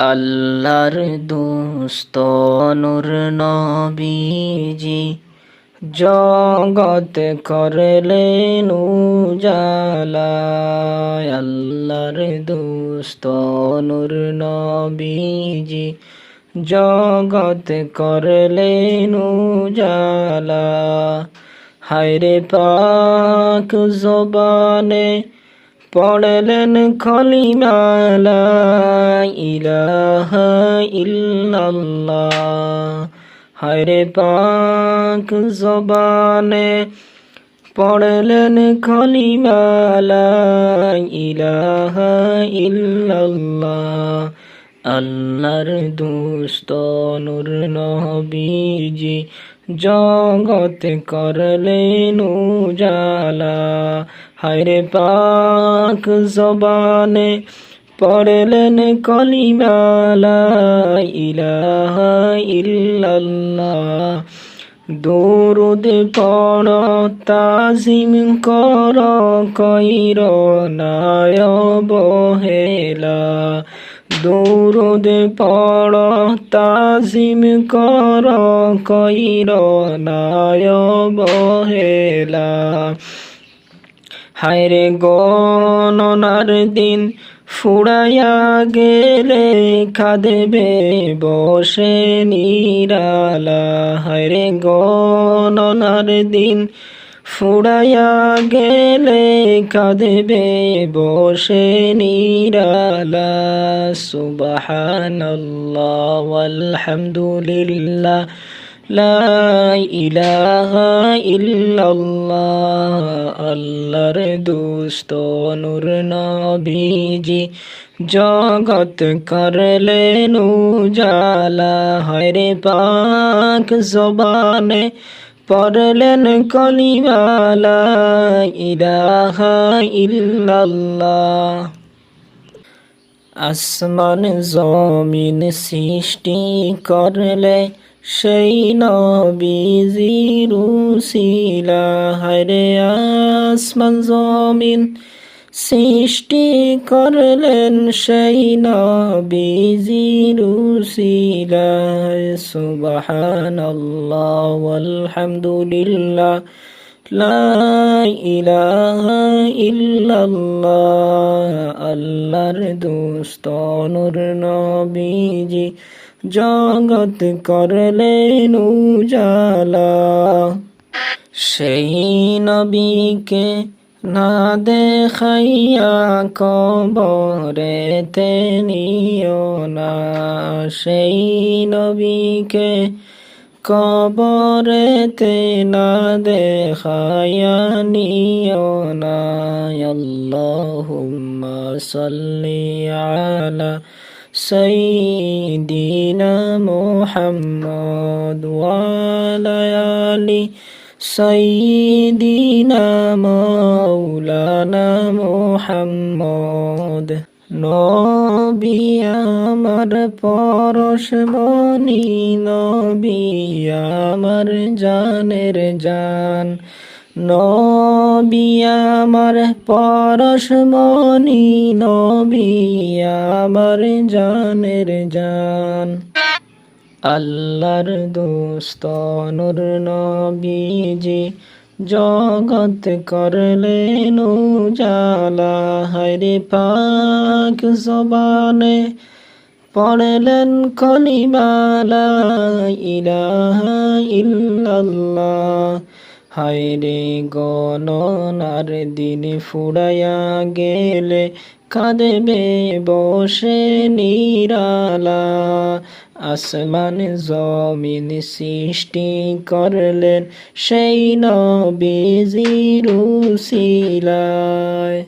আল্লাহর দোস্ত নূর নবীজি জগত করলেন উজালা আল্লাহর দোস্ত নূর নবীজি জগত করলেন উজালা। হায়রে পাক জবানে পড়লেন খলিমালা ইলাহা ইল্লাল্লাহ। হরে পাক জবানে পড়লেন খলিমালা ইলাহা ইল্লাল্লাহ। আল্লাহর দুস্ত নূর নবীজি জগত করলেন উজালা হায়রে পাক জবানে পড়লেন কলিমালা, ইলাহা ইল্লাল্লাহ। দৌরুদ পড়, তাজিম কর কইর নায় বহেলা দৌরুদ পড়, তাজিম কর কইর নায় বহেলা হায়রে গণনার দিন, ফুড়াইয়া গেলে খাদেবে বসে নিরালা। হায়রে গণনার দিন ফুড়াইয়া গেলে কাঁদবে বসে নিরালা। সুবাহানাল্লাহ আলহামদুলিল্লাহ লা ইলাহা ইল্লাল্লাহ। আল্লাহর দোস্ত নূর নবীজি। জগত করলেন উজালা হরে পাক জবানে পড়লেন কলিমালা ইলাহা ইল্লাল্লাহ। আসমান জমিন সৃষ্টি করলে সেই নবীজির উসিলা হরে আসমান জমিন সৃষ্টি করলেন সেই নবীজির উসিলা সুবহানাল্লাহ আলহামদুলিল্লাহ আল্লাহর দোস্ত নূর নবীজি জগত করলেন উজালা। সেই নবীকে না দেখাইয়া কবরেতে নিও না, সেই নবীকে কবরেতে না দেখাইয়া নিও না। আল্লাহুম্মা সাল্লি আলা সাইয়্যিদিনা মুহাম্মদ ওয়া সঈদিনা মৌলানা মোহাম্মদ, নবী আমার পরশমণি নবী আমার জানের জান, নবী আমার পরশমণি নবী আমার জানের জান। আল্লাহর দোস্ত নূর নবীজি জগত করলেন জালা হরে পাক জবানে পড়লেন কলিমালা ইলাহা ইল্লাল্লাহ। হায়রে গণনার দিন ফুড়াইয়া গেলে কাঁদবে বসে নিরালা। আসমান জমিন সৃষ্টি করলেন সেই নবীজির উসিলায়